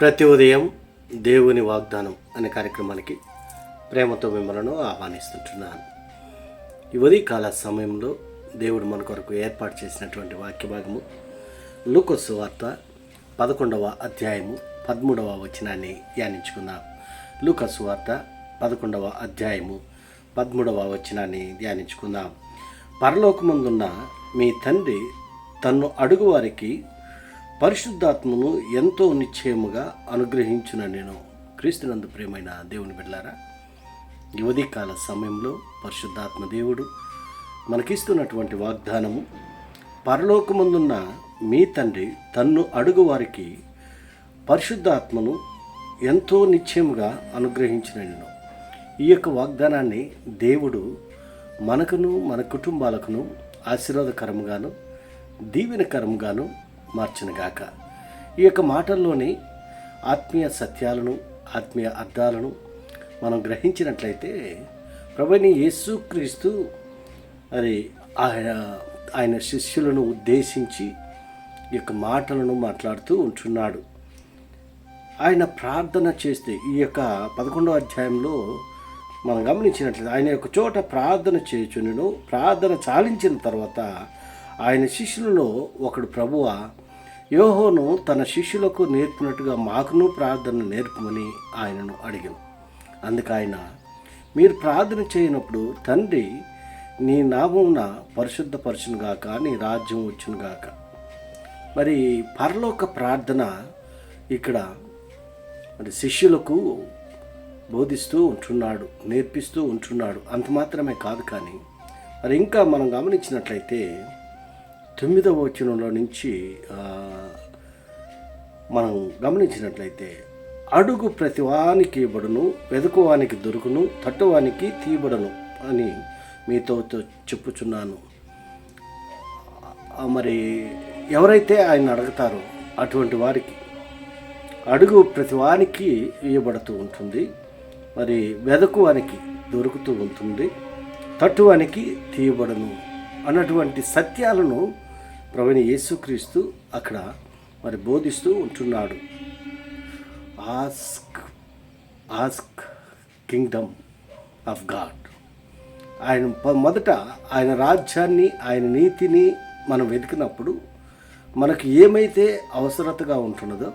ప్రతి ఉదయం దేవుని వాగ్దానం అనే కార్యక్రమానికి ప్రేమతో మిమ్మలను ఆహ్వానిస్తుంటున్నాను. ఈ ఉదయకాల సమయంలో దేవుడు మన కొరకు ఏర్పాటు చేసినటువంటి వాక్య భాగము లూకొసు వార్త పదకొండవ అధ్యాయము పదమూడవ వచనాన్ని ధ్యానించుకుందాం. లూకస్ వార్త పదకొండవ అధ్యాయము పదమూడవ వచనాన్ని ధ్యానించుకుందాం. పరలోకమందున్న మీ తండ్రి తన్ను అడుగువారికి పరిశుద్ధాత్మను ఎంతో నిశ్చయముగా అనుగ్రహించిన నేను క్రీస్తునందు ప్రేమైన దేవుని బిడ్డారా యువతి కాల సమయంలో పరిశుద్ధాత్మ దేవుడు మనకిస్తున్నటువంటి వాగ్దానము పరలోకమందున్న మీ తండ్రి తన్ను అడుగు వారికి పరిశుద్ధాత్మను ఎంతో నిశ్చయముగా అనుగ్రహించిన నేను. ఈ యొక్క వాగ్దానాన్ని దేవుడు మనకును మన కుటుంబాలకును ఆశీర్వాదకరముగాను దీవెనకరముగాను మార్చినగాక. ఈ యొక్క మాటల్లోని ఆత్మీయ సత్యాలను ఆత్మీయ అర్థాలను మనం గ్రహించినట్లయితే ప్రభుని యేసుక్రీస్తు మరి ఆయన ఆయన శిష్యులను ఉద్దేశించి ఈ యొక్క మాటలను మాట్లాడుతూ ఉంటున్నాడు. ఆయన ప్రార్థన చేస్తే ఈ యొక్క పదకొండో అధ్యాయంలో మనం గమనించినట్లయితే ఆయన యొక్క చోట ప్రార్థన చేయుచును ప్రార్థన చాలించిన తర్వాత ఆయన శిష్యులలో ఒకడు ప్రభువ యోహోను తన శిష్యులకు నేర్పినట్టుగా మాకును ప్రార్థన నేర్పమని ఆయనను అడిగాను. అందుకు ఆయన మీరు ప్రార్థన చేయనప్పుడు తండ్రి నీ నామమున పరిశుద్ధపరచునుగాక నీ రాజ్యం వచ్చునుగాక. మరి పరలోక ప్రార్థన ఇక్కడ మరి శిష్యులకు బోధిస్తూ ఉంటున్నాడు నేర్పిస్తూ ఉంటున్నాడు. అంత మాత్రమే కాదు కానీ మరి ఇంకా మనం గమనించినట్లయితే తొమ్మిదవ వచనంలో నుంచి మనం గమనించినట్లయితే అడుగు ప్రతివానికి ఇవ్వడును వెదుకువానికి దొరుకును తట్టువానికి తీయబడను అని మీతో చెప్పుచున్నాను. మరి ఎవరైతే ఆయన అడుగుతారో అటువంటి వారికి అడుగు ప్రతివానికి ఇవ్వబడుతూ ఉంటుంది మరి వెదకువానికి దొరుకుతూ ఉంటుంది తట్టువానికి తీయబడను అన్నటువంటి సత్యాలను ప్రవీణ యేసుక్రీస్తు అక్కడ మరి బోధిస్తూ ఉంటున్నాడు. Ask ask kingdom of God ఆయన మొదట ఆయన రాజ్యాన్ని ఆయన నీతిని మనం వెతికినప్పుడు మనకు ఏమైతే అవసరతగా ఉంటున్నదో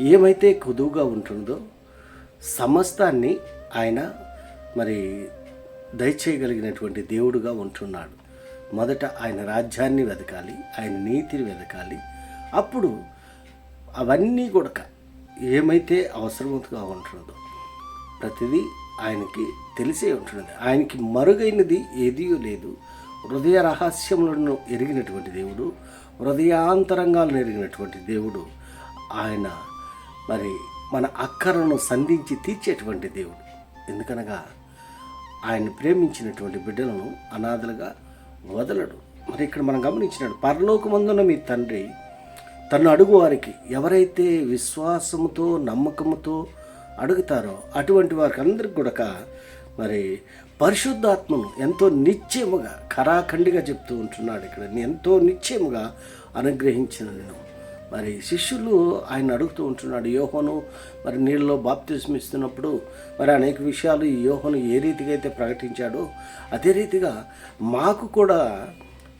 ఏమైతే కొదువుగా ఉంటుందో సమస్తాన్ని ఆయన మరి దయచేయగలిగినటువంటి దేవుడుగా ఉంటున్నాడు. మొదట ఆయన రాజ్యాన్ని వెతకాలి ఆయన నీతిని వెతకాలి అప్పుడు అవన్నీ కూడా ఏమైతే అవసరమవుతుగా ఉంటున్నదో ప్రతిదీ ఆయనకి తెలిసే ఉంటున్నది. ఆయనకి మరుగైనది ఏదీ లేదు. హృదయ రహస్యములను ఎరిగినటువంటి దేవుడు హృదయాంతరంగాలను ఎరిగినటువంటి దేవుడు ఆయన మరి మన అక్కరను సంధించి తీర్చేటువంటి దేవుడు. ఎందుకనగా ఆయన ప్రేమించినటువంటి బిడ్డలను అనాథలుగా వదలడు. మరి ఇక్కడ మనం గమనించినాడు పరలోకమందున మీ తండ్రి తను అడుగు వారికి ఎవరైతే విశ్వాసముతో నమ్మకముతో అడుగుతారో అటువంటి వారికి అందరికి కూడా మరి పరిశుద్ధాత్మను ఎంతో నిశ్చయముగా ఖరాఖండిగా చెప్తూ ఉంటున్నాడు ఇక్కడ. ఎంతో నిశ్చయముగా అనుగ్రహించిన నేను. మరి శిష్యులు ఆయన అడుగుతూ ఉంటున్నాడు యోహోను మరి నీళ్ళలో బాప్తిజం ఇస్తున్నప్పుడు మరి అనేక విషయాలు ఈ యోహోను ఏ రీతిగా అయితే ప్రకటించాడో అదే రీతిగా మాకు కూడా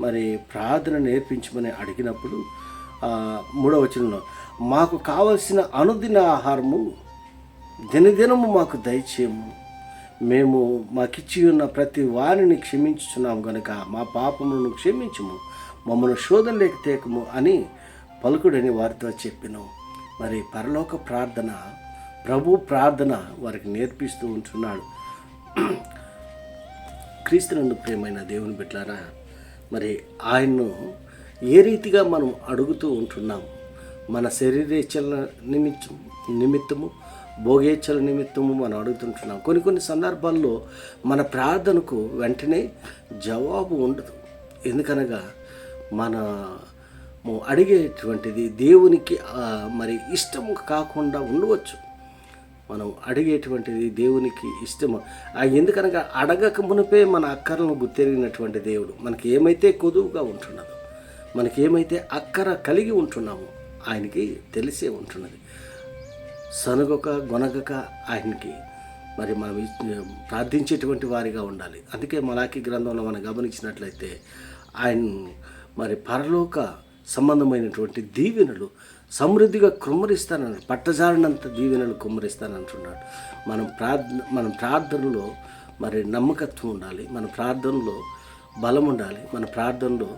మరి ప్రార్థన నేర్పించమని అడిగినప్పుడు ఆ, మూడవ వచనంలో మాకు కావలసిన అనుదిన ఆహారము దినదినము మాకు దయచేయము. మేము మాకిచ్చి ఉన్న ప్రతి వారిని క్షమించుచున్నాం గనుక మా పాపములను క్షమించుము. మమ్మల్ని శోధనలేక తేకము అని పలుకుడని వారితో చెప్పిన. మరి పరలోక ప్రార్థన ప్రభు ప్రార్థన వారికి నేర్పిస్తూ ఉంటున్నాడు. క్రీస్తునందు ప్రేమైన దేవుని బిడ్డారా మరి ఆయన్ను ఏ రీతిగా మనం అడుగుతూ ఉంటున్నాం? మన శరీరేచ్ఛల నిమిత్తం నిమిత్తము భోగేచ్ఛల నిమిత్తము మనం అడుగుతుంటున్నాం. కొన్ని కొన్ని సందర్భాల్లో మన ప్రార్థనకు వెంటనే జవాబు ఉండదు. ఎందుకనగా మన అడిగేటువంటిది దేవునికి మరి ఇష్టం కాకుండా ఉండవచ్చు. మనం అడిగేటువంటిది దేవునికి ఇష్టము. ఎందుకనగా అడగక మునిపే మన అక్కరను గుర్తెరిగినటువంటి దేవుడు. మనకి ఏమైతే కొదువుగా ఉంటున్నదో మనకి ఏమైతే అక్కర కలిగి ఉంటున్నామో ఆయనకి తెలిసే ఉంటున్నది. సనుగక గొనగక ఆయనకి మరి మనం ప్రార్థించేటువంటి వారిగా ఉండాలి. అందుకే మలాకి గ్రంథంలో మనం గమనించినట్లయితే ఆయన మరి పరలోక సంబంధమైనటువంటి దీవెనలు సమృద్ధిగా కుమ్మరిస్తానన్నాడు పట్టజారినంత దీవెనలు కుమ్మరిస్తానంటున్నాడు. మనం ప్రార్థన మన ప్రార్థనలో మరి నమ్మకత్వం ఉండాలి మన ప్రార్థనలో బలం ఉండాలి మన ప్రార్థనలో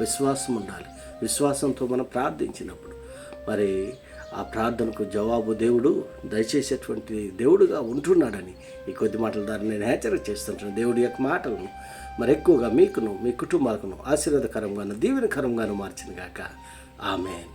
విశ్వాసం ఉండాలి. విశ్వాసంతో మనం ప్రార్థించినప్పుడు మరి ఆ ప్రార్థనకు జవాబు దేవుడు దయచేసేటువంటి దేవుడుగా ఉంటున్నాడని ఈ కొద్ది మాటల ద్వారా నేను హెచ్చరిక చేస్తుంటాను. దేవుడి యొక్క మాటలను మరి ఎక్కువగా మీకును మీ కుటుంబాలకును ఆశీర్వాదకరంగాను దీవెనకరంగాను మార్చిన గాక ఆమెన్.